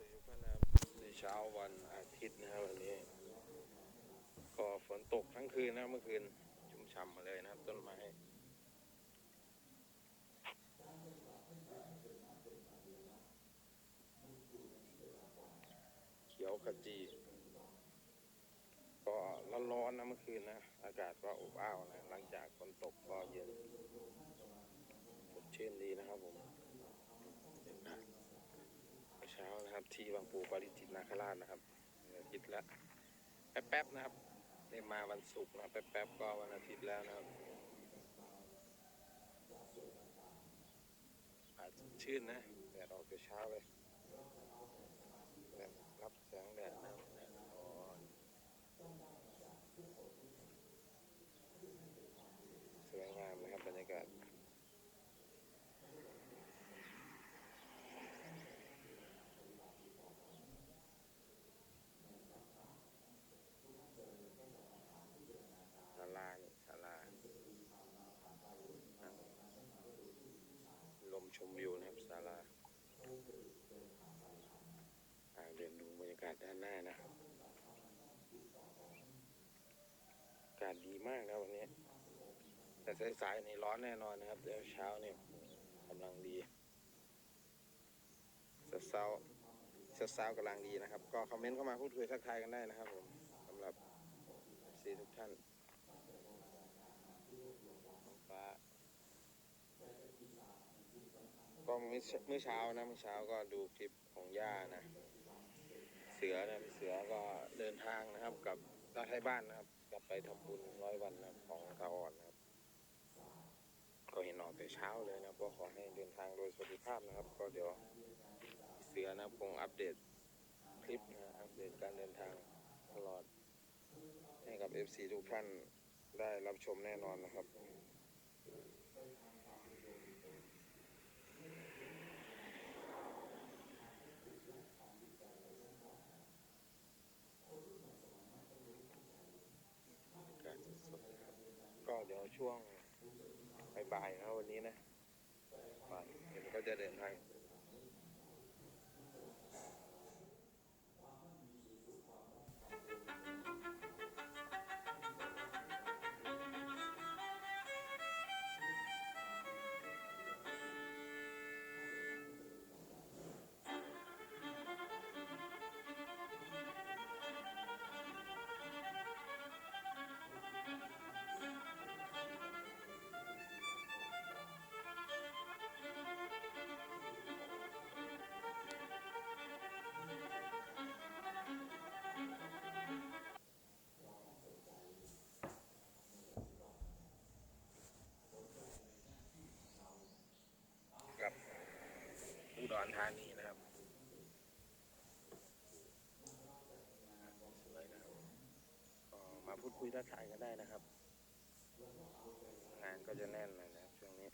สีกันนะครับในเช้าวันอาทิตย์นะครับวันนี้ ก็ฝนตกทั้งคืนนะเมื่อคืน ชุ่มฉ่ำมาเลยนะครับ ต้นไม้เขียวขจี ก็ร้อนๆนะเมื่อคืนนะ อากาศก็อบอ้าวนะ หลังจากฝนตกก็เย็นสดชื่นดีนะครับผมอะเมื่อเช้า นะครับ ที่บางปูปาริจิตนาคราชนะครับอาทิตย์แล้วแป๊บๆนะครับได้มาวันศุกร์นะแป๊บๆก็วันอาทิตย์แล้วนะครับอาจชื่นนะแดดออกแต่เช้าเลยแดดรับแสงแดดนะครับแดดอ่อนสวยงามนะครับบรรยากาศศาลานี่ศาลาอะลมชมวิวนะครับศาลาอ่าเดินดูบร รยากาศด้นหน้านะอากาศดีมากนะวันนี้ แต่สายๆนี่ร้อนแน่นอนนะครับเดี๋ยวเช้าเนี่ยกำลังดีเช้าเช้าเช้าๆกำลังดีนะครับ ก็คอมเมนต์เข้ามาพูดคุยทักทายกันได้นะครับผมสำหรับซีทุกท่านฟ้าก็เมื่อเมื่อเช้านะเมื่อเช้าก็ดูคลิปของย่านะ เสือนะพี่เสือก็เดินทางนะครับกับตาไทยบ้านนะครับกลับไปทำบุญร้อยวันนะครับของตาอ่อนนะครับ ก็เห็นออกแต่เช้าเลยนะก็ขอให้เดินทางโดยสวัสดิภาพนะครับ ก็เดี๋ยวเสือนะครับคงอัปเดตคลิปนะอัปเดตการเดินทางตลอด ให้กับ FC ทุกท่านได้รับชมแน่นอนนะครับ การสดๆนะครับก็เดี๋ยว ช่วงบ่ายๆนะวันนี้นะบ่ายเห็นก็จะเดินทาง ธานีนะครับสวยนะครับก็มาพูดคุยทักทายกันได้นะครับ งานก็จะแน่นเลยนะช่วงนี้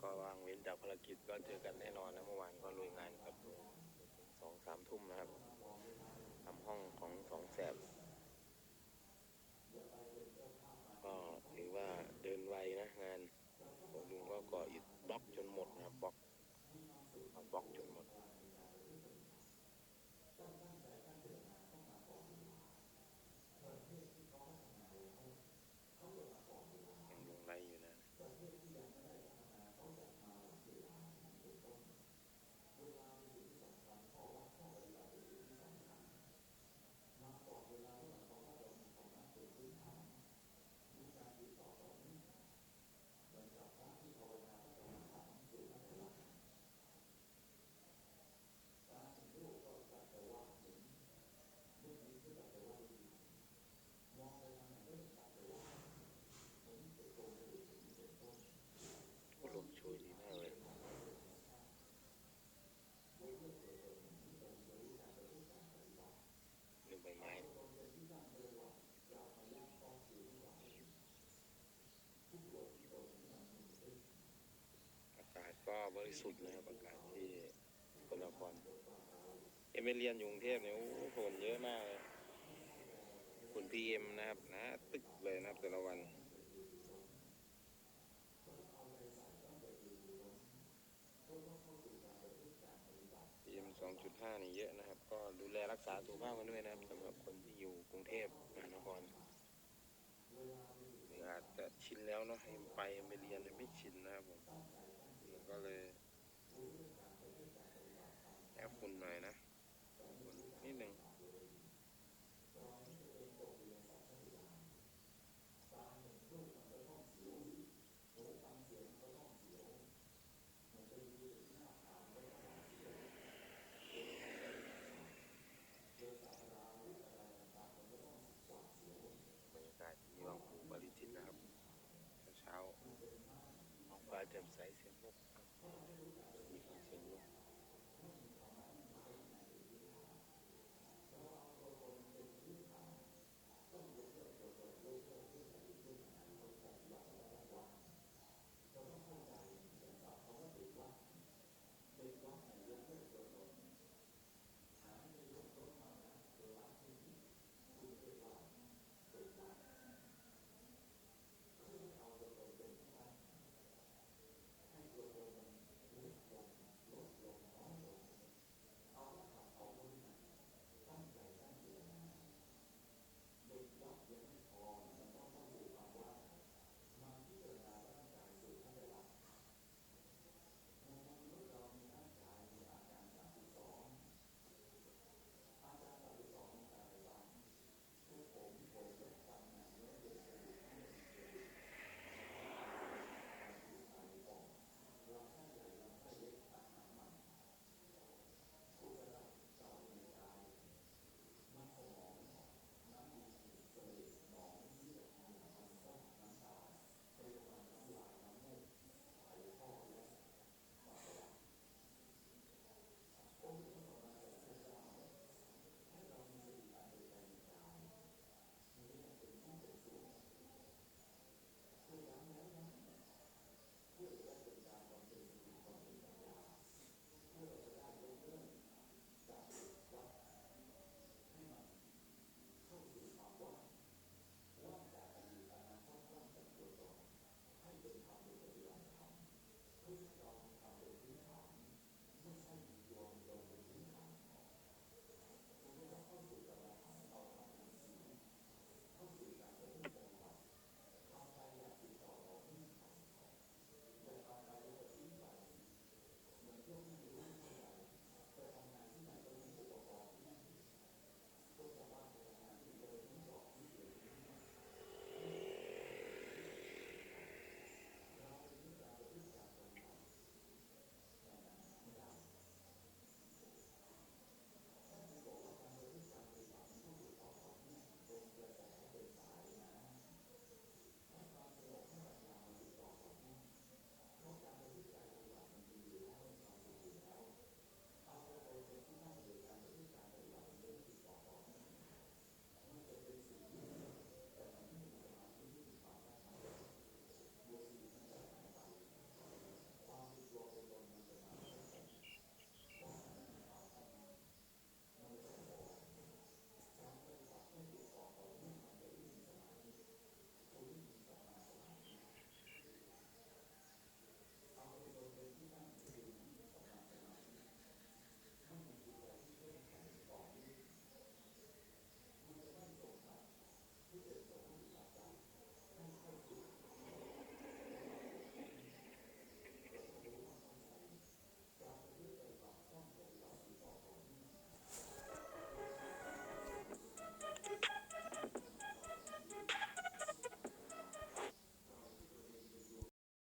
ก็วางเว้นจากภารกิจก็เจอกันแน่นอนนะเมื่อวานก็ลุยงานกับสองสามทุ่มนะครับทำห้องของสองแสบ ก็ถือว่าเดินไวนะงานของลุงก็ก่ออิฐบล็อกจนหมดนะครับบล็อก เอาบล็อกจนหมดยังลงไรอยู่นะ โอ้ลมช่วยดีมากเลยหนึ่งใบไม้ อากาศก็บริสุทธิ์นะครับอากาศที่กนครเอ็มไปเรียนอยู่กรุงเทพเนี่ยโอ้โหฝนเยอะมากเลยฝุ่นพีเอ็มนะครับนะตึกเลยนะครับแต่ละวัน2.5นี่เยอะนะครับ ก็ดูแลรักษาสุขภาพกันด้วยนะครับสำหรับคนที่อยู่กรุงเทพมหานครหรืออา จะชินแล้วเนาะให้ไปไปเรียนไม่ชินนะครับผมก็เลยแอบฝุ่นหน่อยนะ แจ่มใสเสียงนกเสียงนก